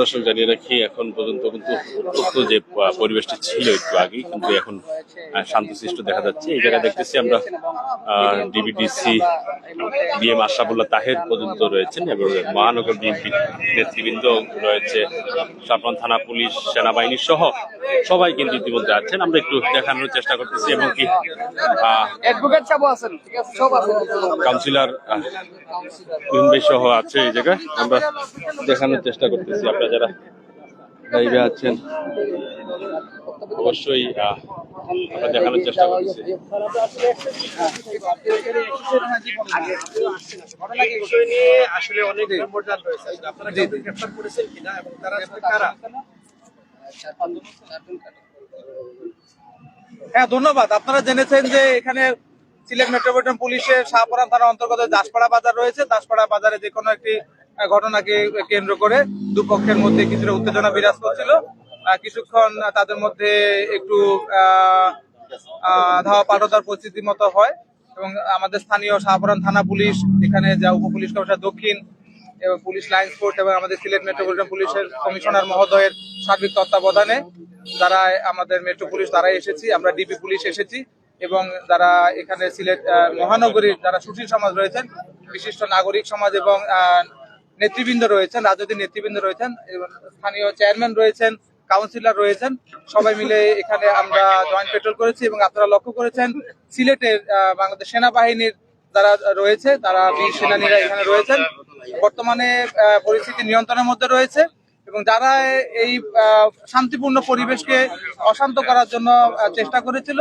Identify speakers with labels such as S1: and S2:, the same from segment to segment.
S1: দর্শক জানিয়ে রাখি এখন পর্যন্ত কিন্তু উত্তপ্ত যে পরিবেশটি ছিল একটু আগেই কিন্তু এখন শান্তশিষ্ট দেখা যাচ্ছে। এই জায়গায় দেখতেছি আমরা ডিবিডিসি বিএম আশরাফুল্লাহ তাহের পর্যন্ত রয়েছেন এবং মহানগর বিএনপি নেতৃবৃন্দ রয়েছে। সাফরান থানা পুলিশ সেনাবাহিনী সহ সবাই কিন্তু ইতিমধ্যে আছেন। আমরা একটু দেখানোর চেষ্টা করতেছি এবং কি কাউন্সিলর সহ আছে এই জায়গায়। আমরা দেখানোর চেষ্টা করতেছি আপনারা যারা লাইভে আছেন। অবশ্যই আমরা দেখানোর চেষ্টা করতেছি।
S2: ঘটনা কি বিষয় নিয়ে আসলে অনেক আপনারা গ্রেফতার করেছেন কিনা এবং তারা কারা? হ্যাঁ ধন্যবাদ। আপনারা জেনেছেন যে এখানে সিলেট মেট্রোপলিটন পুলিশের শাহপুরান থানার অন্তর্গত দাসপাড়া বাজার রয়েছে। দাসপাড়া বাজারে যে কোনো একটি ঘটনাকে কেন্দ্র করে দুপক্ষের মধ্যে কিছুটা উত্তেজনা বিরাজ করছিল। কিছুক্ষণ তাদের মধ্যে একটু ধাওয়া পাঠতার পরিস্থিতি মতো হয় এবং আমাদের স্থানীয় শাহপুরান থানা পুলিশ, এখানে যা উপ পুলিশ কমিশনার দক্ষিণ এবং পুলিশ লাইন্স ফোর্স এবং আমাদের সিলেট মেট্রোপলিটন পুলিশের কমিশনার মহোদয়ের সার্বিক তত্ত্বাবধানে যারা আমাদের মেট্রো পুলিশ তারাই এসেছি। আমরা ডিবি পুলিশ এসেছি। এবং যারা এখানে সিলেট মহানগরীর যারা সুশীল সমাজ রয়েছেন, বিশিষ্ট নাগরিক সমাজ এবং নেতৃবৃন্দ রয়েছেন, রাজনৈতিক নেতৃবৃন্দ রয়েছেন, এবং স্থানীয় চেয়ারম্যান রয়েছেন, কাউন্সিলর রয়েছেন, সবাই মিলে এখানে আমরা জয়েন্ট পেট্রোল করেছি এবং আপনারা লক্ষ্য করেছেন, সিলেটের বাংলাদেশ সেনাবাহিনীর যারা রয়েছে, তারা বীর সেনানীরা এখানে রয়েছেন। বর্তমানে পরিস্থিতি নিয়ন্ত্রণের মধ্যে রয়েছে এবং যারা এই শান্তিপূর্ণ পরিবেশকে অশান্ত করার জন্য চেষ্টা করেছিল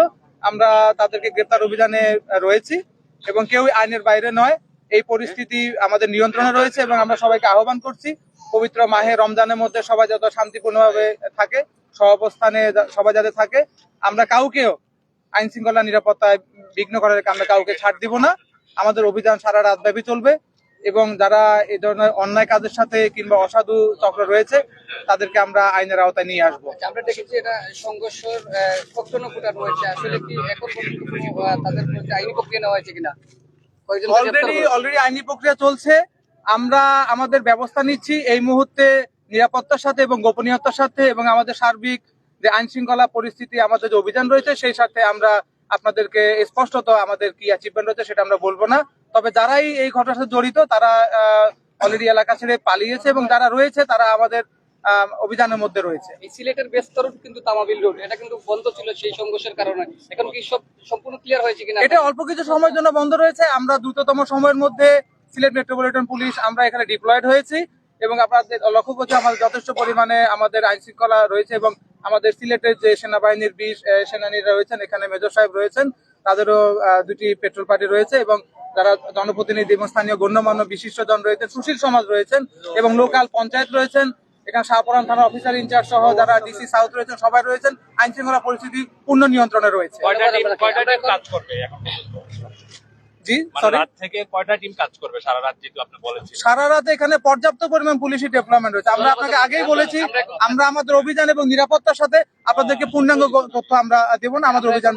S2: আমরা তাদেরকে গ্রেপ্তার অভিযানে রয়েছি এবং কেউ আইনের বাইরে নয়। এই পরিস্থিতি আমাদের নিয়ন্ত্রণে রয়েছে এবং আমরা সবাইকে আহ্বান করছি। পবিত্র মাহে রমজানের মধ্যে সবাই যত শান্তিপূর্ণভাবে থাকে, সহাবস্থানে সবাই যাতে থাকে। আমরা কাউকেও আইন শৃঙ্খলা নিরাপত্তায় বিঘ্ন করার আমরা কাউকে ছাড় দিব না। আমাদের অভিযান সারা রাত ব্যাপী চলবে। এবং যারা এই ধরনের অন্যায় কাজের সাথে কিংবা অসাধু চক্র রয়েছে তাদেরকে আমরা আইনের আওতায় নিয়ে আসব।
S3: আচ্ছা, আমরা দেখেছি এটা সংঘর্ষের কখনো আসলে কি এখন তাদের আইনি প্রক্রিয়া নেওয়া হয়েছে কিনা?
S2: অলরেডি অলরেডি আইনি প্রক্রিয়া চলছে। আমরা আমাদের ব্যবস্থা নিচ্ছি এই মুহূর্তে নিরাপত্তার সাথে এবং গোপনীয়তার সাথে এবং আমাদের সার্বিক যে আইন শৃঙ্খলা পরিস্থিতি আমাদের যে অভিযান রয়েছে সেই সাথে আমরা আপনাদেরকে স্পষ্টত আমাদের কি অ্যাচিভমেন্ট রয়েছে সেটা আমরা বলব না। তবে যারাই এই ঘটনার সাথে জড়িত তারা অলরেডি এলাকা ছেড়ে পালিয়েছে এবং যারা রয়েছে তারা আমাদের অভিযানের মধ্যে রয়েছে।
S3: এই সিলেটের বেস্তর কিন্তু তামাবিল রোড এটা কিন্তু বন্ধ ছিল সেই সংঘর্ষের কারণে। এখন কি সব সম্পূর্ণ ক্লিয়ার হয়েছে কিনা?
S2: এটা অল্প কিছু সময়ের জন্য বন্ধ রয়েছে। আমরা দ্রুততম সময়ের মধ্যে সিলেট মেট্রোপলিটন পুলিশ আমরা এখানে ডিপ্লয়েড হয়েছি এবং আপনাদের লক্ষ্য করছি আমাদের যথেষ্ট পরিমাণে আমাদের আইন শৃঙ্খলা রয়েছে এবং আমাদের সিলেটের যে সেনাবাহিনীর বিশ সেনানীরা রয়েছেন এখানে মেজর সাহেব রয়েছেন তাদেরও দুটি পেট্রোল পার্টি রয়েছে এবং যারা জনপ্রতিনিধি এবং স্থানীয় গণ্যমান্য বিশিষ্টজন রয়েছেন, সুশীল সমাজ রয়েছেন এবং লোকাল পঞ্চায়েত রয়েছেন, এখানে শাহপুরান থানা অফিসার ইনচার্জ সহ যারা ডিসি সাউথ রয়েছেন, সবাই রয়েছেন। আইন শৃঙ্খলা পরিস্থিতি পূর্ণ নিয়ন্ত্রণে রয়েছে
S4: কয়টা টিম কয়টা টিম কাজ করবে এখন পর্যন্ত?
S2: জি
S4: মানে রাত থেকে কয়টা টিম কাজ করবে সারা রাত যেহেতু আপনি বলেছেন
S2: সারা রাত এখানে পর্যাপ্ত পরিমাণ পুলিশি ডেভেলপমেন্ট রয়েছে। আমরা আপনাকে আগেই বলেছি আমরা আমাদের অভিযান এবং নিরাপত্তার সাথে আপনাদেরকে পূর্ণাঙ্গ তথ্য আমরা দেব না আমাদের অভিযান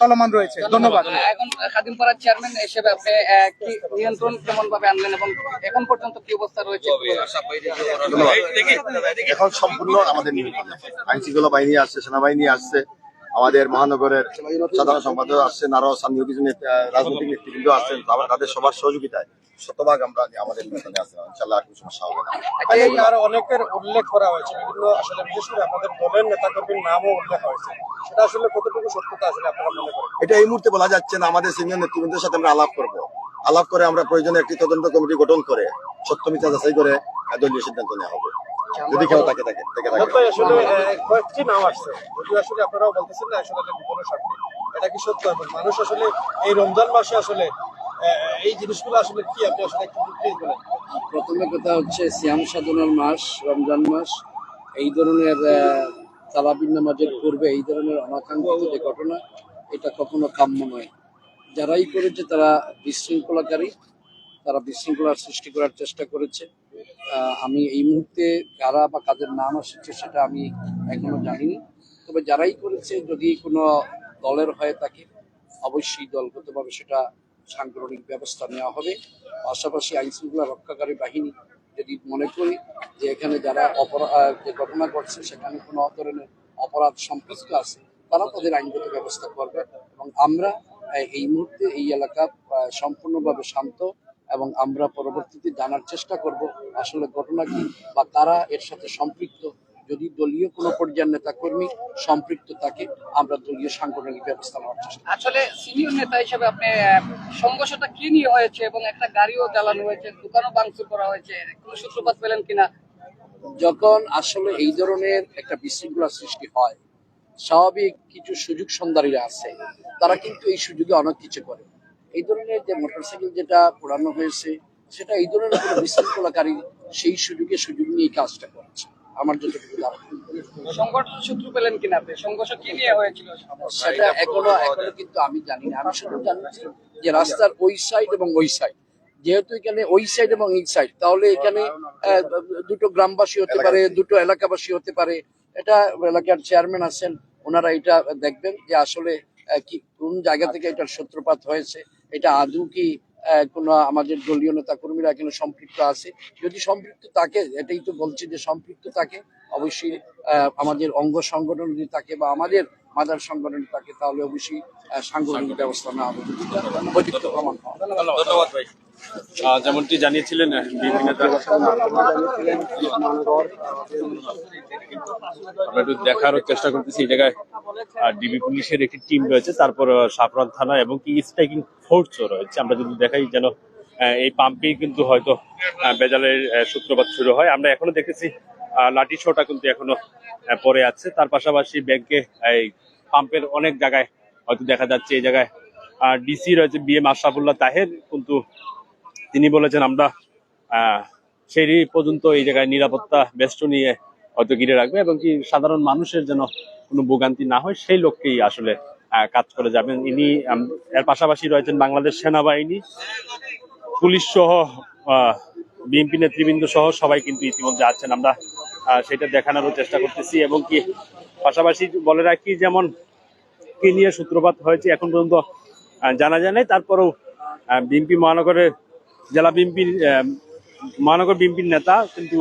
S2: চলমান রয়েছে। ধন্যবাদ।
S3: এখন খাদিম পাড়ার চেয়ারম্যান হিসেবে আপনি কি নিয়ন্ত্রণ কেমন ভাবে আনলেন এবং এখন পর্যন্ত কি অবস্থা রয়েছে?
S5: এখন সম্পূর্ণ আমাদের আইন শৃঙ্খলা বাহিনী আসছে সেনাবাহিনী আসছে আমাদের মহানগরের সাধারণ সম্পাদক আসছেন আরও স্থানীয় কিছু রাজনৈতিক নেতৃবৃন্দ আসছেন তাদের সবার সহযোগিতায় শতভাগ আমরা আমাদের নিয়ন্ত্রণে আছে ইনশাল্লাহ আর কোনো সমস্যা হবে না।
S2: এই আরও অনেকের উল্লেখ করা হয়েছে বিভিন্ন আসলে বিশেষ করে আপনাদের দলের নেতাকর্মীর নামও উল্লেখ হয়েছে সেটা আসলে কতটুকু সত্যতা আসলে আপনারা মনে করেন?
S5: এটা এই মুহূর্তে বলা যাচ্ছে না আমাদের সিনিয়র নেতৃবৃন্দের সাথে আমরা আলাপ করব। আলাপ করে আমরা প্রয়োজনে একটি তদন্ত কমিটি গঠন করে সত্য মিথ্যা যাচাই করে দলীয় সিদ্ধান্ত নেওয়া হবে। যদি কেউ তাকে থাকে থেকে থাকে
S2: আসলে কয়েকটি নাম আসছে। যদিও আসলে আপনারাও বলতেছেন না আসলে এটা গোপনের স্বার্থে এটা কি সত্য? এবং মানুষ আসলে এই রমজান মাসে আসলে আহ, এই জিনিসগুলো আসলে কি? আপনি আসলে একটু বলেন
S6: প্রথমে কথা হচ্ছে সিয়াম সাধনার মাস রমজান মাস। এই ধরনের আহ, তারাবির নামাজের পূর্বে এই ধরনের অনাকাঙ্ক্ষিত যে ঘটনা এটা কখনো কাম্য নয়। যারাই করেছে তারা বিশৃঙ্খলাকারী। তারা বিশৃঙ্খলার সৃষ্টি করার চেষ্টা করেছে। আমি এই মুহূর্তে কারা বা কাদের নাম আসছে সেটা আমি এখনও জানিনি। তবে যারাই করেছে, যদি কোনো দলের হয়ে থাকে, অবশ্যই দলগতভাবে সেটা সাংগঠনিক ব্যবস্থা নেওয়া হবে। পাশাপাশি আইন শৃঙ্খলা রক্ষাকারী বাহিনী যদি মনে করি যে এখানে যারা অপরাধ যে ঘটনা ঘটছে, সেখানে কোনো ধরনের অপরাধ সম্পৃক্ত আছে, তারা তাদের আইনগত ব্যবস্থা করবে। এবং আমরা এই মুহূর্তে এই এলাকা সম্পূর্ণভাবে শান্ত এবং আমরা পরবর্তীতে জানার চেষ্টা করব আসলে ঘটনা কি বা কারা এর সাথে সম্পৃক্ত। যদি দলীয় কোনো পর্যায়ের নেতা কর্মী সম্পৃক্ত থাকে আমরা দলীয় সাংগঠনিক ব্যবস্থা নেওয়ার চেষ্টা
S3: আসলে সিনিয়র নেতা হিসেবে আপনি সংঘর্ষটা কি নিয়ে হয়েছে এবং একটা গাড়িও জ্বালানো হয়েছে দোকানও ভাঙচুর করা হয়েছে কোনো সূত্রপাত পেলেন কিনা?
S6: যখন আসলে এই ধরনের একটা বিশৃঙ্খলা সৃষ্টি হয় স্বাভাবিক কিছু সুযোগ সন্ধারীরা আছে তারা কিন্তু এই সুযোগে অনেক কিছু করে। এই ধরনের যে মোটরসাইকেল যেটা পোড়ানো হয়েছে সেটা এই ধরনের কোনো বিশৃঙ্খলাকারী সেই সুযোগে সুযোগ নিয়ে এই কাজটা করছে। আমার যতটুকু
S3: সংঘর্ষ সূত্র পেলেন কিনা আপনি? সংঘর্ষ কি নিয়ে হয়েছিল?
S6: সেটা এখনও এখনও কিন্তু আমি জানি না। আমি শুধু জানি যে রাস্তার ওই সাইড এবং ওই সাইড যেহেতু এখানে ওই সাইড এবং এই সাইড তাহলে এখানে দুটো গ্রামবাসী হতে পারে দুটো এলাকাবাসী হতে পারে। এটা এলাকার চেয়ারম্যান আছেন ওনারা এটা দেখবেন যে আসলে কি কোন জায়গা থেকে এটার সূত্রপাত হয়েছে। এটা আদৌ কি কোনো আমাদের দলীয় নেতা কর্মীরা এখানে সম্পৃক্ত আছে? যদি সম্পৃক্ত থাকে, এটাই তো বলছি যে সম্পৃক্ত থাকে, অবশ্যই আমাদের অঙ্গ সংগঠন যদি থাকে বা আমাদের মাদার সংগঠন থাকে, তাহলে অবশ্যই সাংগঠনিক ব্যবস্থা নেওয়া হবে। প্রমাণ
S1: ধন্যবাদ ভাই। যেমনটি জানিয়েছিলেন আমরা একটু দেখার চেষ্টা করতেছি এই জায়গায়। ডিবি পুলিশের একটি টিম রয়েছে, তারপর সাফরান থানা এবং কি স্ট্রাইকিং ফোর্সও রয়েছে। আমরা যদি দেখাই যেন এই পাম্পেই কিন্তু হয়তো বেজালের সূত্রপাত শুরু হয়। আমরা এখনও দেখেছি লাঠি শোটা কিন্তু এখনও পরে আছে। তার পাশাপাশি ব্যাংকে এই পাম্পের অনেক জায়গায় হয়তো দেখা যাচ্ছে এই জায়গায়। আর ডিসি রয়েছে বি এম তাহের, কিন্তু তিনি বলেছেন, আমরা সেই পর্যন্ত এই জায়গায় নিরাপত্তা বেষ্টনিয়ে হয়তো ঘিরে রাখবে এবং কি সাধারণ মানুষের যেন কোনো ভোগান্তি না হয়, সেই লক্ষ্যেই আসলে কাজ করে যাবেন। ইনি এর পাশাপাশি রয়েছেন বাংলাদেশ সেনাবাহিনী, পুলিশ সহ বিএনপি নেতৃবৃন্দ সহ সবাই কিন্তু ইতিমধ্যে আছেন। আমরা সেটা দেখানোরও চেষ্টা করতেছি এবং কি পাশাপাশি বলে রাখি, যেমন কি নিয়ে সূত্রপাত হয়েছে, এখন পর্যন্ত জানা যায় নাই। তারপরেও বিএনপি মহানগরের জেলা বিএনপির মহানগর বিএনপির নেতা কিন্তু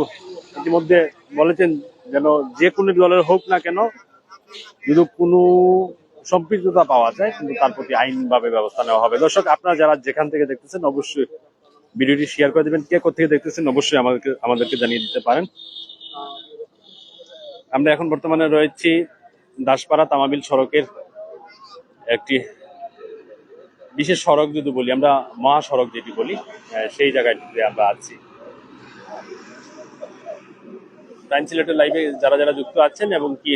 S1: ইতিমধ্যে বলেছেন যেন যে কোনো দলের হোক না কেন যদি কোনো সম্পৃক্ততা পাওয়া যায়, কিন্তু তার প্রতি আইনভাবে ব্যবস্থা নেওয়া হবে। দর্শক, আপনারা যারা যেখান থেকে দেখতেছেন, অবশ্যই ভিডিওটি শেয়ার করে দেবেন। কে কোথেকে দেখতেছেন, অবশ্যই আমাদেরকে আমাদেরকে জানিয়ে দিতে পারেন। আমরা এখন বর্তমানে রয়েছি দাসপাড়া তামাবিল সড়কের একটি বিশেষ সড়ক যদি বলি, আমরা মহাসড়ক যেটি বলি সেই জায়গাটিতে আমরা আছি। টাইম লাইভে যারা যারা যুক্ত আছেন এবং কি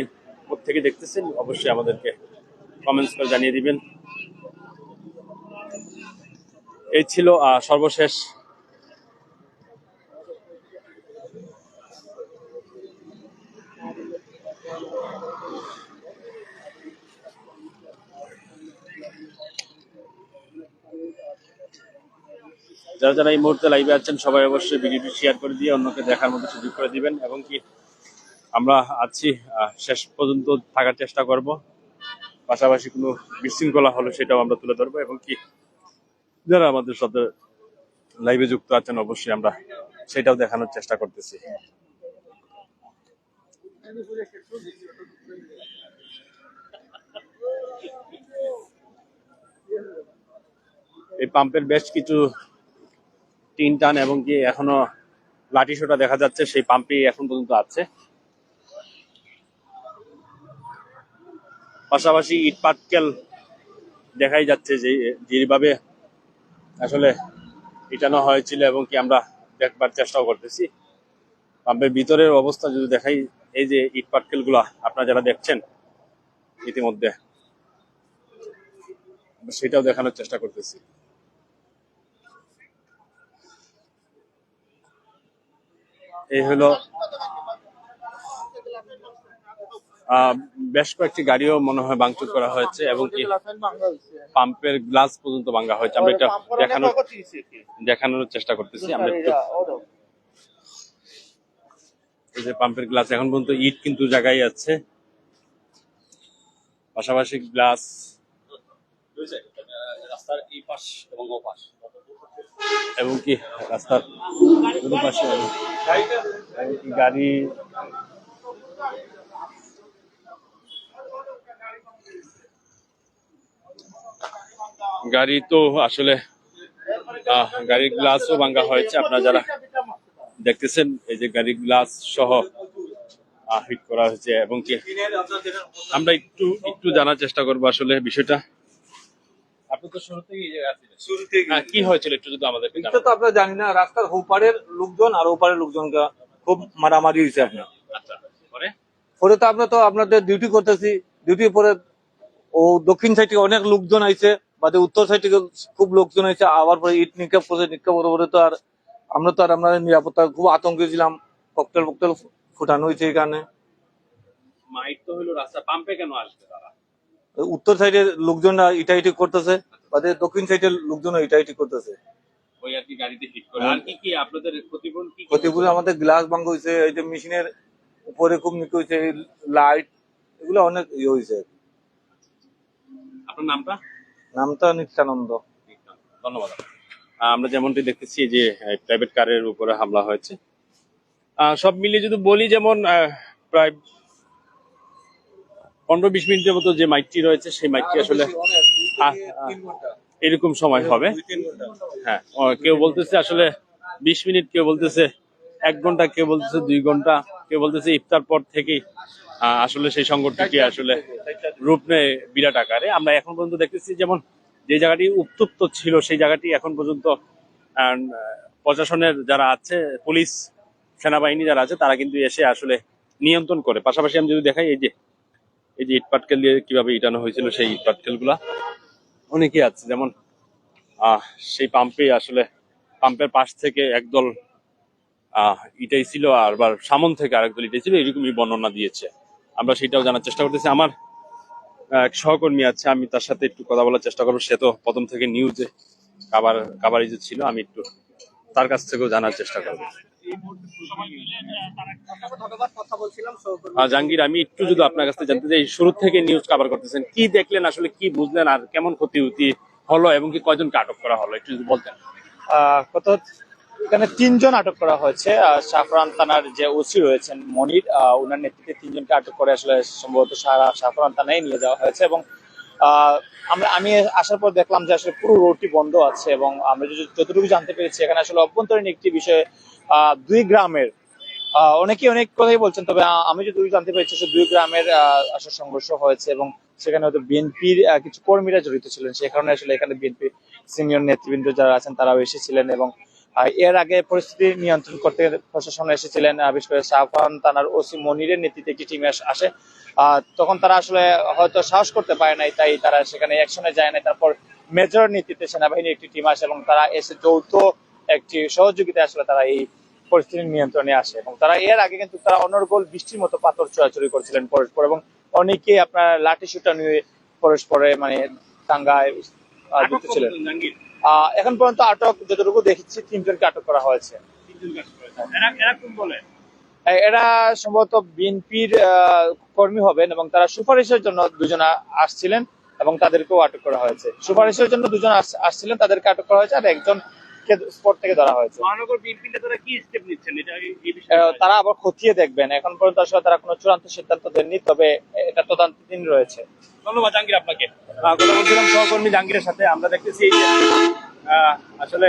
S1: থেকে দেখতেছেন, অবশ্যই আমাদেরকে কমেন্টস করে জানিয়ে দিবেন। এই ছিল সর্বশেষ যারা যারা এই মুহূর্তে লাইভে আছেন, সবাই অবশ্যই ভিডিওটি শেয়ার করে দিয়ে অন্যকে দেখার মতো সুযোগ করে দিবেন এবং কি আমরা আছি শেষ পর্যন্ত থাকার চেষ্টা করব। পাশাপাশি কোনো বিশৃঙ্খলা হলে সেটাও আমরা তুলে ধরবো এবং কি যারা আমাদের সাথে লাইভে যুক্ত আছেন, অবশ্যই আমরা সেটাও দেখানোর চেষ্টা করতেছি। এই পাম্পের বেশ কিছু টিন টান এবং কি এখনও লাঠি সোটা দেখা যাচ্ছে, সেই পাম্পই এখন পর্যন্ত আছে। পাশাপাশি ইট পাটকেল দেখাই যাচ্ছে যে, যেভাবে আসলে পিটানো হয়েছিল এবং কি আমরা দেখবার চেষ্টাও করতেছি। পাম্পের ভিতরের অবস্থা যদি দেখাই, এই যে ইট পাটকেলগুলা আপনারা যারা দেখছেন ইতিমধ্যে, সেটাও দেখানোর চেষ্টা করতেছি। এই হলো বেশ কয়েকটি গাড়িও মনে হয় ভাঙচুর করা হয়েছে এবং পাম্পের গ্লাস পর্যন্ত ভাঙা হয়েছে। আমরা এটা দেখানোর দেখানোর চেষ্টা করতেছি। আমরা এই যে পাম্পের গ্লাস, এখন পর্যন্ত ইট কিন্তু জায়গায় আছে। পাশাপাশি গ্লাস
S4: রাস্তার এই পাশ এবং ও পাশ
S1: এবং কি রাস্তার দুই পাশে গাড়ি। গাড়ি তো আসলে গাড়ির গ্লাসও ভাঙ্গা হয়েছে। আপনারা যারা দেখতেছেন, এই যে গাড়ির গ্লাস সহ হিট করা হয়েছে। এবং কি আমরা একটু একটু জানার চেষ্টা করব আসলে বিষয়টা। আপনি তো শুরু এই জায়গায় আছিলেন। হ্যাঁ, কি হয়েছিল একটু যদি আমাদেরকে
S7: এটা তো জানি না রাস্তার ওপারের লোকজন আর ওপারের লোকজনকে খুব মারামারি হয়েছে আপনার
S1: আচ্ছা পরে?
S7: পরে তো আমরা তো আপনাদের ডিউটি করতেছি ডিউটির পরে ও দক্ষিণ সাইডে অনেক লোকজন আইছে বাদে উত্তর সাইডে খুব লোকজন আইছে আবার পরে ইট নিক্ষেপ করছে নিক্ষেপ পরে তো আর আমরা তো আর আপনাদের নিরাপত্তা খুব আতঙ্কে ছিলাম ককটেল ফকটেল ফুটানো হয়েছে এখানে
S1: মাইক তো হলো রাস্তা পাম্পে কেন আসবে তারা?
S7: উত্তর সাইডের লোকজন ইটা ইটি করতেছে বাদে দক্ষিণ সাইডের লোকজন ইটা ইটি করতেছে।
S1: ওই আর কি গাড়িতে হিট করে। আর কি কি আপনাদের ক্ষতিপূরণ কি
S7: আমাদের গ্লাস ভাঙ্গ হয়েছে এই যে মেশিনের উপরে খুব নিকে হয়েছে লাইট এগুলো অনেক ইয়ে হয়েছে।
S1: আপনার নামটা?
S7: নামটা নিত্যানন্দ।
S1: ধন্যবাদ। আমরা যেমনটি দেখতেছি যে প্রাইভেট কারের উপরে হামলা হয়েছে। সব মিলিয়ে যদি বলি যেমন প্রায় পনেরো বিশ মিনিটের মতো যে মাইকটি রয়েছে, সেই মাইকটি আসলে এরকম সময় হবে। হ্যাঁ কেউ বলতেছে আসলে বিশ মিনিট, কেউ বলতেছে এক ঘণ্টা, কেউ বলতেছে দুই ঘণ্টা, কেউ বলতেছে ইফতার পর থেকেই আসলে সেই সংকটটি আসলে রূপ নেয় বিরাট আকারে। আমরা এখন পর্যন্ত দেখতেছি যেমন যে জায়গাটি উত্তপ্ত ছিল, সেই জায়গাটি এখন পর্যন্ত প্রশাসনের যারা আছে, পুলিশ, সেনাবাহিনী যারা আছে, তারা কিন্তু এসে আসলে নিয়ন্ত্রণ করে। পাশাপাশি আমি যদি দেখাই, এই যে এই যে ইট পাটকেল দিয়ে কীভাবে ইটানো হয়েছিল সেই ইট পাটকেলগুলা অনেকেই আছে, যেমন আহ সেই পাম্পে আসলে, পাম্পের পাশ থেকে একদল আহ ইটাই ছিল, আর আবার সামন থেকে আরেকদল ইটাই ছিল, এরকমই বর্ণনা দিয়েছে। আমরা সেটাও জানার চেষ্টা করতেছি। আমার এক সহকর্মী আছে, আমি তার সাথে একটু কথা বলার চেষ্টা করব। সে তো প্রথম থেকে নিউজে কাবার কাবারিজে ছিল, আমি একটু তার কাছ থেকেও জানার চেষ্টা করব। জাহাঙ্গীর, আমি একটু যদি আপনার জানতে চাই, শুরু থেকে নিউজ করতেছেন, কি দেখলেন আসলে, কি বুঝলেন আর কেমন ক্ষতি হলো এবং কি আটক করা হলো? একটু যদি বলতেন।
S8: এখানে তিনজন আটক করা হয়েছে। সাফরান থানার যে ওসি রয়েছেন মনির ওনার নেতৃত্বে তিনজনকে আটক করে আসলে সম্ভবত সারা সাফরান থানায় নিয়ে যাওয়া হয়েছে এবং আমরা, আমি আসার পর দেখলাম যে আসলে পুরো রোডটি বন্ধ আছে এবং আমরা যদি- যতটুকু জানতে পেরেছি, এখানে আসলে অভ্যন্তরীণ একটি বিষয়ে দুই গ্রামের। অনেকে অনেক কথাই বলছেন তবে আমি যতটুকু জানতে পেরেছি দুই গ্রামের আহ, সংঘর্ষ হয়েছে এবং সেখানে হয়তো বিএনপির কিছু কর্মীরা জড়িত ছিলেন। সে কারণে আসলে এখানে বিএনপি সিনিয়র নেতৃবৃন্দ যারা আছেন তারাও এসেছিলেন এবং এর আগে পরিস্থিতি নিয়ন্ত্রণ করতে প্রশাসন এসেছিলেন বিশেষ করে সাফান থানার ওসি মনিরের নেতৃত্বে একটি টিম আসে তখন তারা আসলে হয়তো সাহস করতে পারে নাই তাই তারা সেখানে অ্যাকশনে যায় নাই। তারপর মেজর নেতৃত্বে সেনাবাহিনীর একটি টিম আসে এবং তারা এসে যৌথ একটি সহযোগিতায় আসলে তারা এই পরিস্থিতির নিয়ন্ত্রণে আসে এবং তারা এর আগে কিন্তু তারা অনর্গল বৃষ্টির মতো পাথর চোরাচুরি করছিলেন পরস্পর এবং অনেকে আপনার লাঠি সুটা নিয়ে পরস্পরে মানে দাঙ্গায় যুক্ত ছিলেন। এখন পর্যন্ত আটক যতটুকু দেখেছি তিনজনকে আটক করা হয়েছে।
S1: এরা
S8: সম্ভবত বিএনপির কর্মী হবেন এবং তারা সুপারিশের জন্য দুজন আসছিলেন এবং তাদেরকেও আটক করা হয়েছে। সুপারিশের জন্য দুজন আসছিলেন তাদেরকে আটক করা হয়েছে আর একজন স্পট থেকে ধরা হয়েছে।
S1: মহানগর বিএনপি নেতারা কি স্টেপ নিচ্ছেন? এটা এই- এই বিষয়ে
S8: তারা আবার খতিয়ে দেখবেন। এখন পর্যন্ত আসলে তারা কোনো চূড়ান্ত সিদ্ধান্ত দেননি তবে এটা তদন্তাধীন রয়েছে।
S1: ধন্যবাদ জাহাঙ্গীর আপনাকে। আহ, কথা বলছিলাম সহকর্মী জাহাঙ্গীরের সাথে আমরা দেখতেছি এই আসলে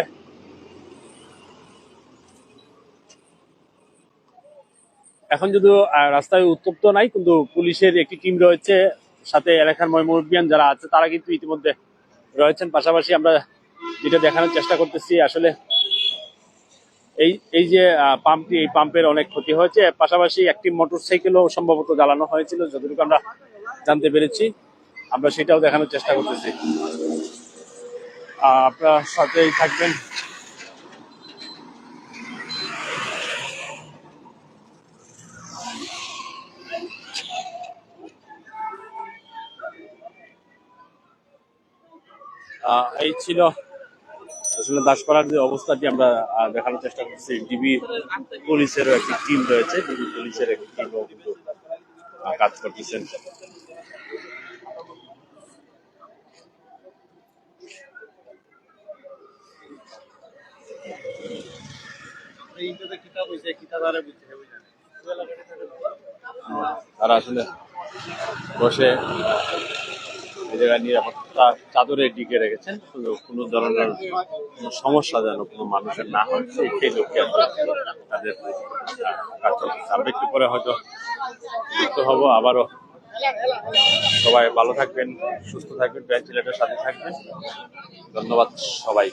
S1: এখন যদি রাস্তায় উত্তপ্ত নাই কিন্তু পুলিশের একটি টিম রয়েছে সাথে এলাকার ময়মুরবিয়ান যারা আছে তারা কিন্তু ইতিমধ্যে রয়েছেন। পাশাপাশি আমরা যেটা দেখানোর চেষ্টা করতেছি। আসলে এই এই যে পাম্পটি, এই পাম্পের অনেক ক্ষতি হয়েছে। পাশাপাশি একটি মোটর মোটরসাইকেলও সম্ভবত জ্বালানো হয়েছিল, যতটুকু আমরা জানতে পেরেছি। আমরা সেটাও দেখানোর চেষ্টা করতেছি। আপনারা সাথেই থাকবেন। এই ছিল আসলে দাসপাড়ার যে অবস্থাটি আমরা দেখানোর চেষ্টা করছি ডিবি পুলিশেরও একটি টিম রয়েছে ডিবি পুলিশের একটি টিমও কিন্তু কাজ করতেছেন। তারা আসলে বসে এই জায়গায় নিরাপত্তা চাদরে ডিকে রেখেছেন। কোনো ধরনের সমস্যা যেন কোনো মানুষের না হয়, সেই সেই লক্ষ্যে তাদের কাজ আমরা একটু পরে হয়তো যুক্ত হব। আবারও সবাই ভালো থাকবেন, সুস্থ থাকবেন ব্যাংক সাথে থাকবেন। ধন্যবাদ সবাই